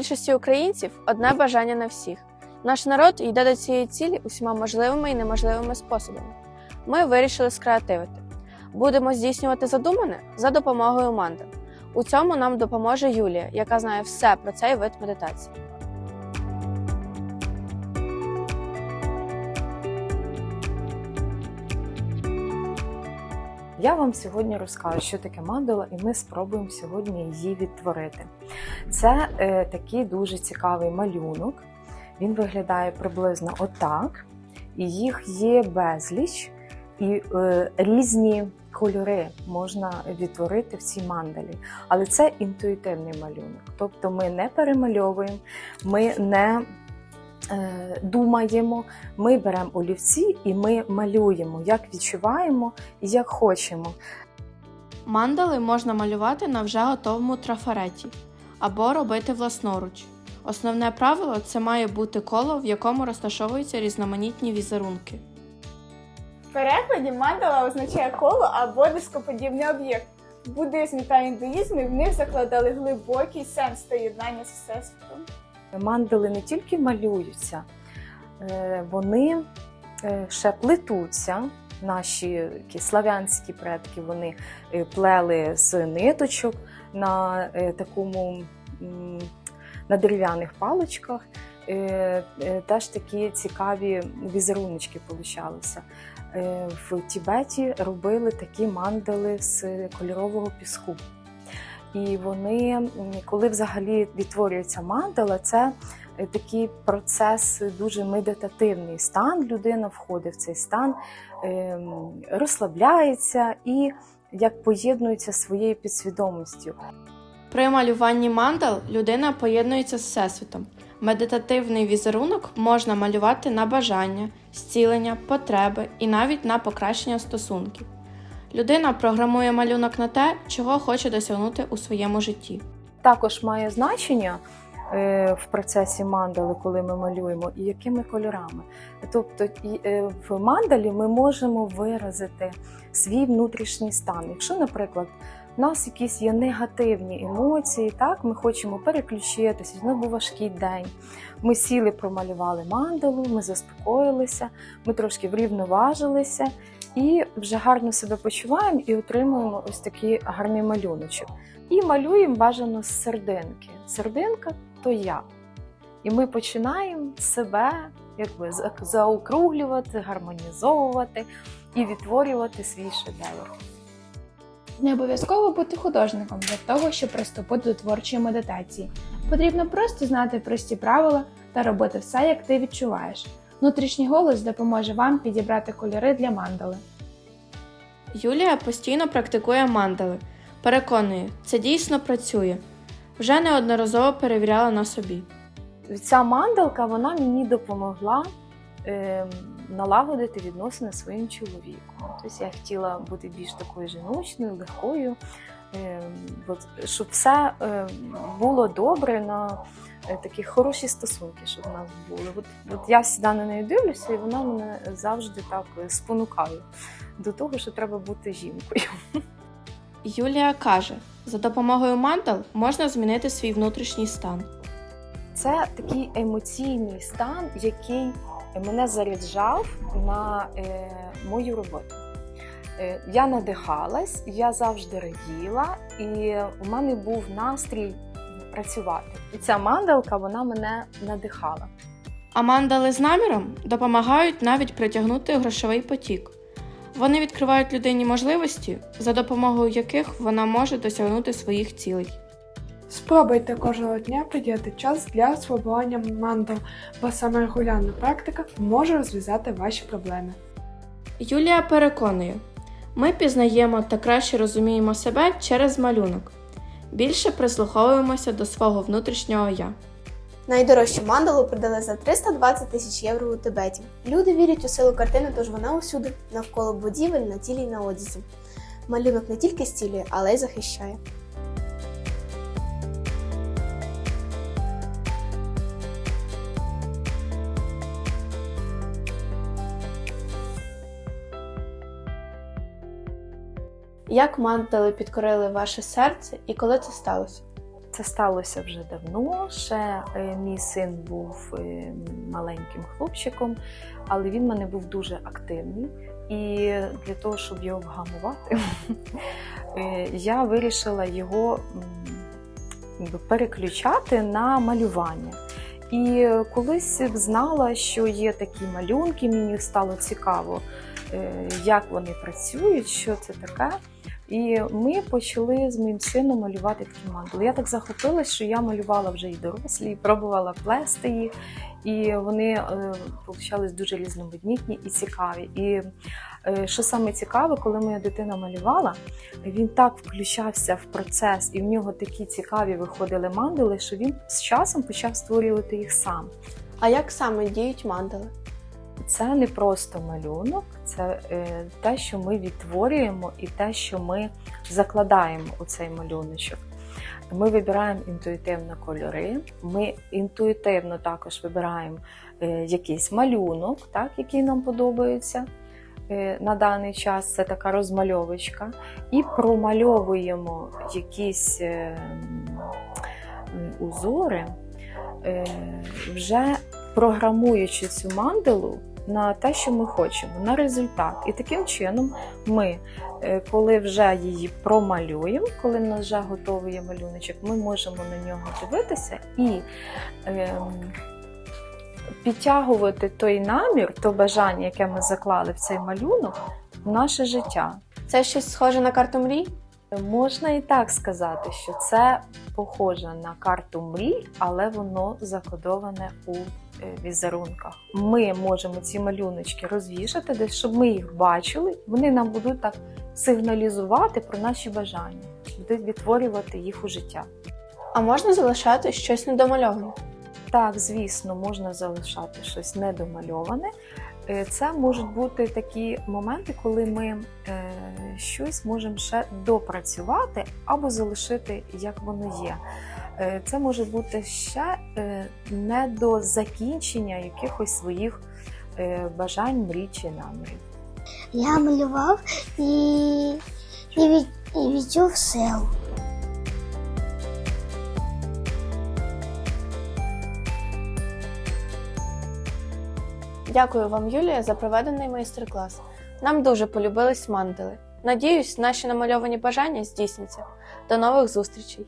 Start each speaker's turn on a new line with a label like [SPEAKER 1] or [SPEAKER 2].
[SPEAKER 1] більшості українців одне бажання на всіх. Наш народ йде до цієї цілі усіма можливими і неможливими способами. Ми вирішили скреативити. Будемо здійснювати задумане за допомогою манди. У цьому нам допоможе Юлія, яка знає все про цей вид медитації.
[SPEAKER 2] Я вам сьогодні розкажу, що таке мандала, і ми спробуємо сьогодні її відтворити. Це е, такий дуже цікавий малюнок. Він виглядає приблизно отак. І їх є безліч, і е, різні кольори можна відтворити в цій мандалі. Але це інтуїтивний малюнок. Тобто ми не перемальовуємо, ми не думаємо, ми беремо олівці і ми малюємо, як відчуваємо і як хочемо.
[SPEAKER 1] Мандали можна малювати на вже готовому трафареті або робити власноруч. Основне правило це має бути коло, в якому розташовуються різноманітні візерунки.
[SPEAKER 3] В перекладі мандала означає коло або дископодібний об'єкт. В буддизмі та індуїзмі в них закладали глибокий сенс та єднання з всесвітом.
[SPEAKER 2] Мандали не тільки малюються, е, вони е, ще плетуться. Наші славянські предки вони е, плели з ниточок на такому на дерев'яних паличках. Теж такі цікаві візеруночки получалися. В Тібеті робили такі мандали з кольорового піску. І вони, коли взагалі відтворюється мандала, це е, такий процес дуже медитативний стан. Людина входить в цей стан, ем, розслабляється і як поєднується своєю підсвідомістю.
[SPEAKER 1] При малюванні мандал людина поєднується з всесвітом. Медитативний візерунок можна малювати на бажання, зцілення, потреби і навіть на покращення стосунків. Людина програмує малюнок на те, чого хоче досягнути у своєму житті.
[SPEAKER 2] Також має значення е, в процесі мандали, коли ми малюємо, і якими кольорами. Тобто е, в мандалі ми можемо виразити свій внутрішній стан. Якщо, наприклад, у нас якісь є негативні емоції, так ми хочемо переключитися, у нас був важкий день. Ми сіли, промалювали мандалу, ми заспокоїлися, ми трошки врівноважилися і вже гарно себе почуваємо і отримуємо ось такий гарний малюночок. І малюємо бажано з сердинки. Сердинка то я. І ми починаємо себе якби за- заокруглювати, гармонізовувати і відтворювати свій шедевр.
[SPEAKER 4] Не обов'язково бути художником для того, щоб приступити до творчої медитації. Потрібно просто знати прості правила та робити все, як ти відчуваєш. Внутрішній голос допоможе вам підібрати кольори для мандали.
[SPEAKER 1] Юлія постійно практикує мандали. Переконує, це дійсно працює. Вже неодноразово перевіряла на собі.
[SPEAKER 2] Ця мандалка вона мені допомогла е, налагодити відносини зі своїм чоловіком. Тобто я хотіла бути більш такою жіночною, легкою, щоб все е, було добре на е, такі хороші стосунки, щоб в нас були. От, от я завжди на неї дивлюся, і вона мене завжди так е, спонукає до того, що треба бути жінкою.
[SPEAKER 1] Юлія каже, за допомогою мандал можна змінити свій внутрішній стан.
[SPEAKER 2] Це такий емоційний стан, який мене заряджав на е, мою роботу. Е, я надихалась, я завжди раділа, і у мене був настрій працювати. І ця мандалка вона мене надихала.
[SPEAKER 1] А мандали з наміром допомагають навіть притягнути грошовий потік. Вони відкривають людині можливості, за допомогою яких вона може досягнути своїх цілей.
[SPEAKER 5] Спробуйте кожного дня приділяти час для спробування мандал, бо саме регулярна практика може розв'язати ваші проблеми.
[SPEAKER 1] Юлія переконує, ми пізнаємо та краще розуміємо себе через малюнок. Більше прислуховуємося до свого внутрішнього я.
[SPEAKER 6] Найдорожчу мандалу продали за 320 тисяч євро у Тибеті. Люди вірять у силу картини, тож вона усюди, навколо будівель, на тілі й на одязі. Малюнок не тільки стілює, але й захищає.
[SPEAKER 1] Як мандали підкорили ваше серце і коли це сталося?
[SPEAKER 2] Це сталося вже давно. Ще е, мій син був е, маленьким хлопчиком, але він в мене був дуже активний. І для того, щоб його вгамувати, е, я вирішила його переключати на малювання. І колись знала, що є такі малюнки, мені стало цікаво, як вони працюють, що це таке. І ми почали з моїм сином малювати такі мандали. Я так захопилась, що я малювала вже і дорослі, і пробувала плести їх. І вони е, получались дуже різноманітні і цікаві. І е, що саме цікаве, коли моя дитина малювала, він так включався в процес, і в нього такі цікаві виходили мандали, що він з часом почав створювати їх сам.
[SPEAKER 1] А як саме діють мандали?
[SPEAKER 2] Це не просто малюнок, це е, те, що ми відтворюємо, і те, що ми закладаємо у цей малюночок. Ми вибираємо інтуїтивно кольори, ми інтуїтивно також вибираємо е, якийсь малюнок, так, який нам подобається. Е, На даний час це така розмальовочка, і промальовуємо якісь узори, вже програмуючи цю мандалу на те, що ми хочемо, на результат. І таким чином ми, е, коли вже її промалюємо, коли в нас вже готовий є малюночок, ми можемо на нього дивитися і ем, підтягувати той намір, то бажання, яке ми заклали в цей малюнок, в наше життя.
[SPEAKER 1] Це щось схоже на карту мрій?
[SPEAKER 2] Можна і так сказати, що це похоже на карту мрій, але воно закодоване у е, візерунках. Ми можемо ці малюночки розвішати, десь щоб ми їх бачили. Вони нам будуть так сигналізувати про наші бажання, будуть відтворювати їх у життя.
[SPEAKER 1] А можна залишати щось недомальоване?
[SPEAKER 2] Так, звісно, можна залишати щось недомальоване. Е, Це можуть бути такі моменти, коли ми е, щось можемо ще допрацювати або залишити, як воно є. Е, Це може бути ще е, не до закінчення якихось своїх е, бажань, мрій чи намірів.
[SPEAKER 7] Я малював і, і, від, і відчув силу.
[SPEAKER 1] Дякую вам, Юлія, за проведений майстер-клас. Нам дуже полюбились мандали. Надіюсь, наші намальовані бажання здійсняться. До нових зустрічей!